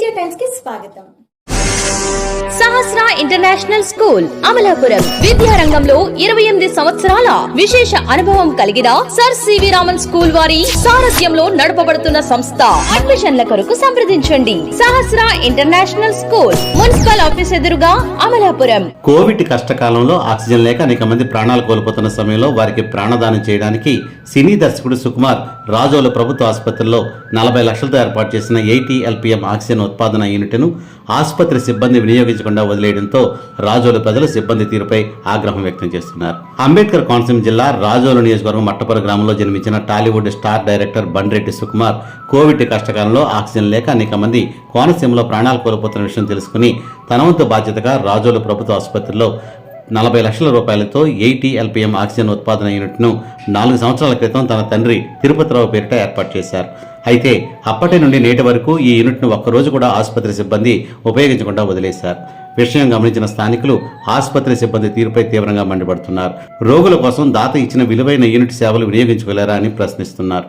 తేజ టైమ్స్కి స్వాగతం. Sahasra international school Amalapuram. విద్యారంగంలో ఇరవై ఎనిమిది సంవత్సరాల విశేష అనుభవం కలిగిన సర్ సివి రామన్ స్కూల్ వారి సారథ్యంలో నడపబడుతున్న సంస్థ. అడ్మిషన్ల కొరకు సంప్రదించండి. Sahasra international school municipal office ఎదురుగా అమలాపురం. కోవిడ్ కష్టకాలంలో ఆక్సిజన్ లేక అనేక మంది ప్రాణాలు కోల్పోతున్న సమయంలో వారికి ప్రాణదానం చేయడానికి సినీ దర్శకుడు సుకుమార్ రాజోలు ప్రభుత్వ ఆసుపత్రిలో నలభై లక్షలతో ఏర్పాటు చేసిన ఎయిటీ ఎల్పిఎం ఆక్సిజన్ ఉత్పాదన యూనిట్ను ఆసుపత్రి సిబ్బంది వినియోగించకుండా వదిలేయడంతో రాజోలు ప్రజలు సిబ్బంది తీరుపై ఆగ్రహం వ్యక్తం చేస్తున్నారు. అంబేద్కర్ కోనసీమ జిల్లా రాజోలు నియోజకవర్గం మట్టపర గ్రామంలో జన్మించిన Tollywood star director Bandreddi Sukumar Covid కష్టకాలంలో ఆక్సిజన్ లేక అనేక మంది కోనసీమలో ప్రాణాలు కోల్పోతున్న విషయం తెలుసుకుని తన వంతు బాధ్యతగా రాజోలు ప్రభుత్వ ఆసుపత్రిలో నలభై లక్షల రూపాయలతో ఎయిటీ ఎల్పిఎం ఆక్సిజన్ ఉత్పాదన యూనిట్ను నాలుగు సంవత్సరాల క్రితం తన తండ్రి తిరుపతిరావు పేరిట ఏర్పాటు చేశారు. అయితే అప్పటి నుండి నేటి వరకు ఈ యూనిట్ను ఒక్కరోజు కూడా ఆసుపత్రి సిబ్బంది ఉపయోగించకుండా వదిలేశారు. విషయం గమనించిన స్థానికులు ఆసుపత్రి సిబ్బంది తీరుపై తీవ్రంగా మండిపడుతున్నారు. రోగుల కోసం దాత ఇచ్చిన విలువైన యూనిట్ సేవలు వినియోగించుకోలేరా అని ప్రశ్నిస్తున్నారు.